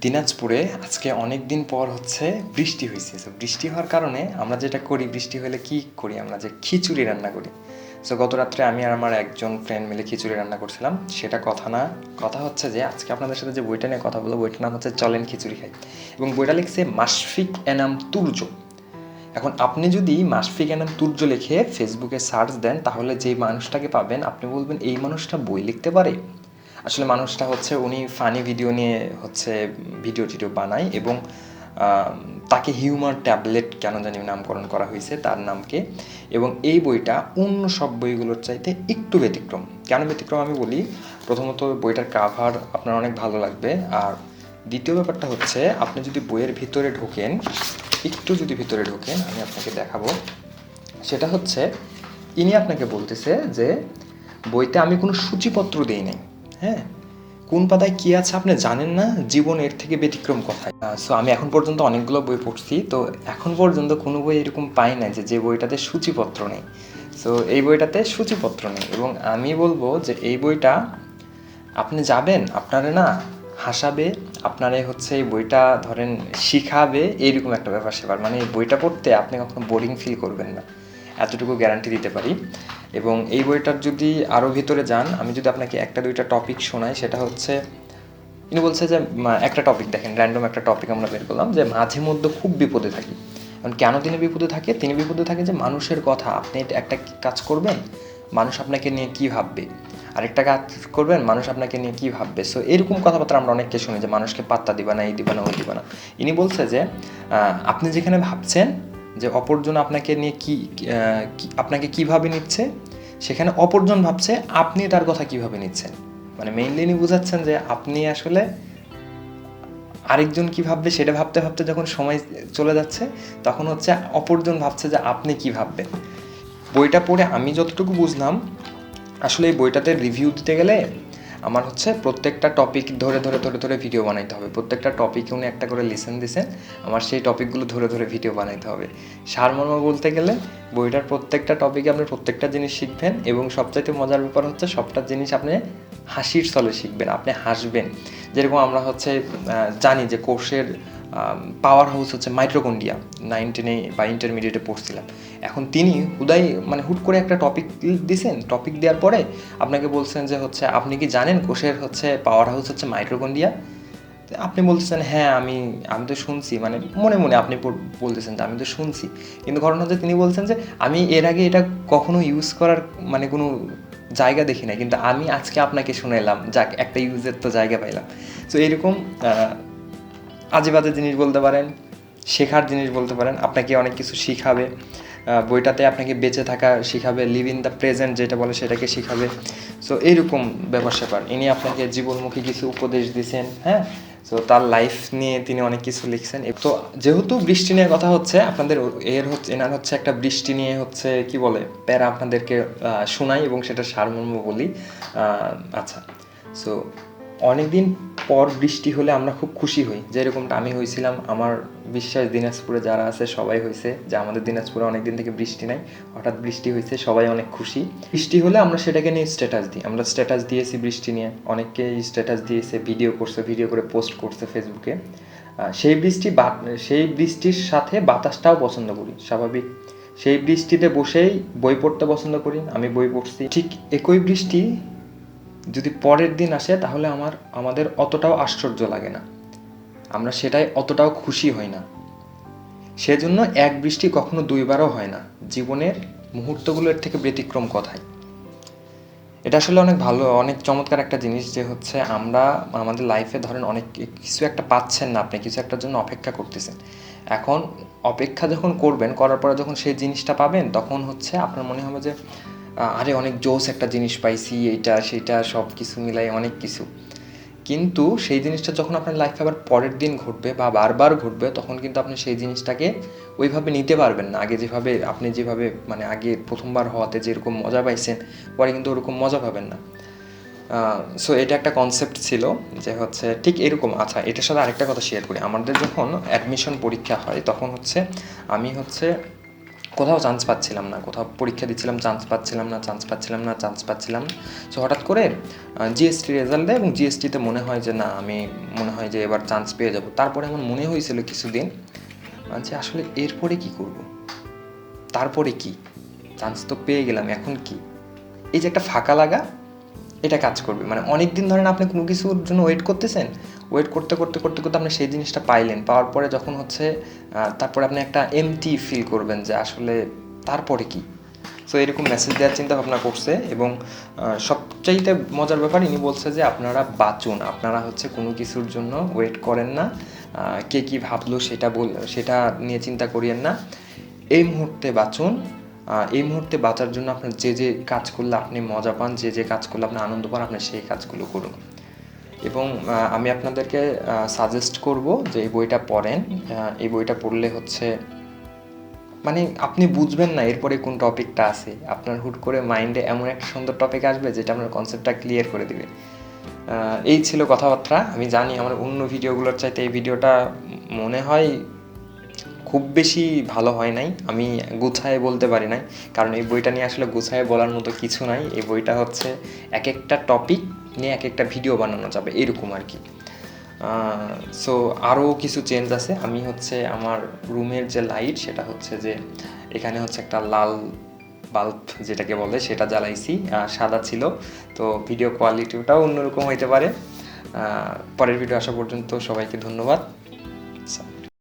দিনাজপুরে আজকে অনেক দিন পর হচ্ছে বৃষ্টি হয়েছে সো বৃষ্টি হওয়ার কারণে আমরা যেটা করি, বৃষ্টি হলে কি করি আমরা? যে খিচুড়ি রান্না করি। সো গত রাত্রে আমি আর আমার একজন ফ্রেন্ড মিলে খিচুড়ি রান্না করছিলাম। সেটা কথা না। কথা হচ্ছে যে, আজকে আপনাদের সাথে যে বইটা নিয়ে কথা বলব, বইটার নাম হচ্ছে চলেন খিচুড়ি খাই। এবং বইটা লিখছে মাসফিক এনাম তুর্য এখন আপনি যদি মাসফিক এনাম তুর্য লিখে ফেসবুকে সার্চ দেন, তাহলে যে মানুষটাকে পাবেন, আপনি বলবেন, এই মানুষটা বই লিখতে পারে? আসলে মানুষটা হচ্ছে, উনি ফানি ভিডিও নিয়ে হচ্ছে ভিডিও টিডিও বানায় এবং তাকে হিউমার ট্যাবলেট কেন জানি নামকরণ করা হয়েছে তার নামকে এবং এই বইটা অন্য সব বইগুলোর চাইতে একটু ব্যতিক্রম। কেন ব্যতিক্রম আমি বলি? প্রথমত বইটার কাভার আপনার অনেক ভালো লাগবে। আর দ্বিতীয় ব্যাপারটা হচ্ছে, আপনি যদি বইয়ের ভিতরে ঢোকেন, একটু যদি ভিতরে ঢোকেন, আমি আপনাকে দেখাবো। সেটা হচ্ছে, ইনি আপনাকে বলতেছে যে, বইতে আমি কোনো সূচিপত্র দিই নাই। হ্যাঁ? কোন পাতায় কি আছে আপনি জানেন না? জীবন এর থেকে ব্যতিক্রম কথায়। সো আমি এখন পর্যন্ত অনেকগুলো বই পড়ছি, তো এখন পর্যন্ত কোনো বই এরকম পাই না যে যে বইটাতে সূচিপত্র নেই। সো এই বইটাতে সূচিপত্র নেই এবং আমি বলব যে, এই বইটা আপনি যাবেন, আপনারে না হাসাবে, আপনারে হচ্ছে এই বইটা ধরেন শিখাবে এইরকম একটা ব্যাপার সেবার। মানে এই বইটা পড়তে আপনি কখনো বোরিং ফিল করবেন না। এতটুকু গ্যারান্টি দিতে পারি। এবং এই বইটার যদি আরও ভিতরে যান, আমি যদি আপনাকে একটা দুইটা টপিক শোনাই, সেটা হচ্ছে ইনি বলছে যে একটা টপিক দেখেন র্যান্ডম একটা টপিক আমরা বের করলাম যে, মাঝে মধ্যে খুব বিপদে থাকি। এখন কেন তিনি বিপদে থাকে? তিনি বিপদে থাকে যে, মানুষের কথা, আপনি একটা কাজ করবেন? মানুষ আপনাকে নিয়ে কি ভাববে? আরেকটা কাজ করবেন, মানুষ আপনাকে নিয়ে কি ভাববে? সো এরকম কথাবার্তা আমরা অনেককে শুনি যে, মানুষকে পাত্তা দিবা না, এই দিবা না, ওই দিবা না। ইনি বলছে যে আপনি যেখানে ভাবছেন যে অপরজন আপনাকে নিয়ে কি আপনাকে কীভাবে নিচ্ছে, সেখানে অপরজন ভাবছে আপনি তার কথা কীভাবে নিচ্ছেন। মানে মেইনলি ইনি বোঝাচ্ছেন যে আপনি আসলে আরেকজন কি ভাববে, সেটা ভাবতে ভাবতে যখন সময় চলে যাচ্ছে, তখন হচ্ছে অপরজন ভাবছে যে আপনি কি ভাববেন। বইটা পড়ে আমি যতটুকু বুঝলাম, আসলে এই বইটাতে রিভিউ দিতে গেলে আমার হচ্ছে প্রত্যেকটা টপিক ধরে ধরে ধরে ধরে ভিডিও বানাইতে হবে। প্রত্যেকটা টপিকে উনি একটা করে লিসেন দিয়েছেন আমার সেই টপিকগুলো ধরে ধরে ভিডিও বানাইতে হবে। সারমর্ম বলতে গেলে, বইটার প্রত্যেকটা টপিকে আপনি প্রত্যেকটা জিনিস শিখবেন এবং সবচাইতে মজার ব্যাপার হচ্ছে সবটা জিনিস আপনি হাসির স্থলে শিখবেন, আপনি হাসবেন। যেরকম আমরা হচ্ছে জানি যে কোর্সের পাওয়ার হাউস হচ্ছে মাইট্রোকন্ডিয়া নাইন টেনে বা ইন্টারমিডিয়েটে পড়ছিলাম। এখন তিনি হুদাই মানে হুট করে একটা টপিক দিছেন টপিক দেওয়ার পরে আপনাকে বলছেন যে হচ্ছে, আপনি কি জানেন কোষের হচ্ছে পাওয়ার হাউস হচ্ছে মাইট্রোকন্ডিয়া তো আপনি বলতেছেন হ্যাঁ আমি আমি তো শুনছি। মানে মনে মনে আপনি বলতেছেন যে, আমি তো শুনছি। কিন্তু ঘটনা হচ্ছে তিনি বলছেন যে, আমি এর আগে এটা কখনো ইউজ করার মানে কোনো জায়গা দেখি না কিন্তু আমি আজকে আপনাকে শুনেলাম যাক, একটা ইউজের তো জায়গা পাইলাম। তো এরকম আজে বাজে জিনিস বলতে পারেন, শেখার জিনিস বলতে পারেন, আপনাকে অনেক কিছু শিখাবে। বইটাতে আপনাকে বেঁচে থাকা শিখাবে লিভ ইন দ্য প্রেজেন্ট যেটা বলে সেটাকে শিখাবে। সো এইরকম ব্যাপার স্যাপার। ইনি আপনাকে জীবনমুখী কিছু উপদেশ দিয়েছেন হ্যাঁ? তো তার লাইফ নিয়ে তিনি অনেক কিছু লিখছেন। তো, যেহেতু বৃষ্টি নিয়ে কথা হচ্ছে, আপনাদের এর হচ্ছে, এনার হচ্ছে একটা বৃষ্টি নিয়ে হচ্ছে, কি বলে, প্যারা আপনাদেরকে শোনাই এবং সেটা সারমর্ম বলি। আচ্ছা। সো অনেকদিন পর বৃষ্টি হলে আমরা খুব খুশি হই। যেরকমটা আমি হয়েছিলাম আমার বিশ্বাস দিনাজপুরে যারা আছে সবাই হয়েছে যে আমাদের দিনাজপুরে অনেকদিন থেকে বৃষ্টি নাই, হঠাৎ বৃষ্টি হয়েছে সবাই অনেক খুশি। বৃষ্টি হলে আমরা সেটাকে নিয়ে স্ট্যাটাস দিই। আমরা স্ট্যাটাস দিয়েছি বৃষ্টি নিয়ে। অনেকে স্ট্যাটাস দিয়েছে ভিডিও করছে ভিডিও করে পোস্ট করছে ফেসবুকে সেই বৃষ্টি সেই বৃষ্টির সাথে বাতাসটাও পছন্দ করি, স্বাভাবিক। সেই বৃষ্টিতে বসেই বই পড়তে পছন্দ করি, আমি বই পড়ছি। ঠিক একই বৃষ্টি যদি পরের দিন আসে, তাহলে আমার, আমাদের অতটাও আশ্চর্য লাগে না। আমরা সেটাই অতটাও খুশি হই না। সেজন্য এক বৃষ্টি কখনো দুইবারও হয় না। জীবনের মুহূর্তগুলোর থেকে ব্যতিক্রম কথায় এটা আসলে অনেক ভালো, অনেক চমৎকার একটা জিনিস যে হচ্ছে আমরা আমাদের লাইফে ধরেন অনেক কিছু একটা পাচ্ছেন না আপনি, কিছু একটার জন্য অপেক্ষা করতেছেন। এখন অপেক্ষা যখন করবেন, করার পরে যখন সেই জিনিসটা পাবেন, তখন হচ্ছে আপনার মনে হবে যে আরে অনেক জোস একটা জিনিস পাইছি, এইটা সেটা সব কিছু মিলাই অনেক কিছু। কিন্তু সেই জিনিসটা যখন আপনার লাইফে আবার পরের দিন ঘটবে বা বারবার ঘটবে, তখন কিন্তু আপনি সেই জিনিসটাকে ওইভাবে নিতে পারবেন না। আগে যেভাবে, আপনি যেভাবে মানে আগে প্রথমবার হওয়াতে যেরকম মজা পাইছেন, পরে কিন্তু ওরকম মজা পাবেন না। সো এটা একটা কনসেপ্ট ছিল যে হচ্ছে ঠিক এরকম। আচ্ছা এটার সাথে আরেকটা কথা শেয়ার করি। আমাদের যখন অ্যাডমিশন পরীক্ষা হয়, তখন হচ্ছে আমি হচ্ছে কোথাও চান্স পাচ্ছিলাম না, কোথাও পরীক্ষা দিচ্ছিলাম চান্স পাচ্ছিলাম না চান্স পাচ্ছিলাম না চান্স পাচ্ছিলাম না। সো হঠাৎ করে জিএসটি রেজাল্ট দেয় এবং জিএসটিতে মনে হয় যে, না, আমি মনে হয় যে এবার চান্স পেয়ে যাব। তারপরে আমার মনে হয়েছিল কিছুদিন যে আসলে এরপরে কি করব? তারপরে কি? চান্স তো পেয়ে গেলাম, এখন কি? এই যে একটা ফাঁকা লাগা এটা কাজ করবে। মানে অনেক দিন ধরেন আপনি কোনো কিছুর জন্য ওয়েট করতেছেন ওয়েট করতে করতে করতে করতে আপনি সেই জিনিসটা পাইলেন। পাওয়ার পরে যখন হচ্ছে তারপরে আপনি একটা এমটি ফিল করবেন যে আসলে তারপরে কি? সো এরকম মেসেজ দেওয়ার চিন্তা ভাবনা করছে এবং সবচাইতে মজার ব্যাপার ইনি বলছে যে আপনারা বাঁচুন। আপনারা হচ্ছে কোনো কিছুর জন্য ওয়েট করেন না। কে কী ভাবলো সেটা বল, সেটা নিয়ে চিন্তা করিয়েন না। এই মুহূর্তে বাঁচুন। এই মুহূর্তে বাঁচার জন্য আপনার যে যে কাজ করলে আপনি মজা পান, যে যে কাজ করলে আপনি আনন্দ পান, আপনি সেই কাজগুলো করুন। এবং আমি আপনাদেরকে সাজেস্ট করব যে এই বইটা পড়েন। এই বইটা পড়লে হচ্ছে মানে আপনি বুঝবেন না এরপরে কোন টপিকটা আছে। আপনার হুট করে মাইন্ডে এমন একটা সুন্দর টপিক আসবে যেটা আপনার কনসেপ্টটা ক্লিয়ার করে দিবে। এই ছিল কথাবার্তা। আমি জানি আমার অন্য ভিডিওগুলোর চাইতে এই ভিডিওটা মনে হয় খুব বেশি ভালো হয় নাই। আমি গুছায় বলতে পারি নাই। কারণ এই বইটা নিয়ে আসলে গুছায় বলার মতো কিছু নাই। এই বইটা হচ্ছে এক একটা টপিক নিয়ে এক একটা ভিডিও বানানো যাবে, এরকম আর কি। সো আরও কিছু চেঞ্জ আছে। আমি হচ্ছে আমার রুমের যে লাইট সেটা হচ্ছে যে এখানে হচ্ছে একটা লাল বাল্ব যেটাকে বলে, সেটা জ্বালাইছি। সাদা ছিল। তো ভিডিও কোয়ালিটিটাও অন্যরকম হইতে পারে। পরের ভিডিও আসা পর্যন্ত সবাইকে ধন্যবাদ।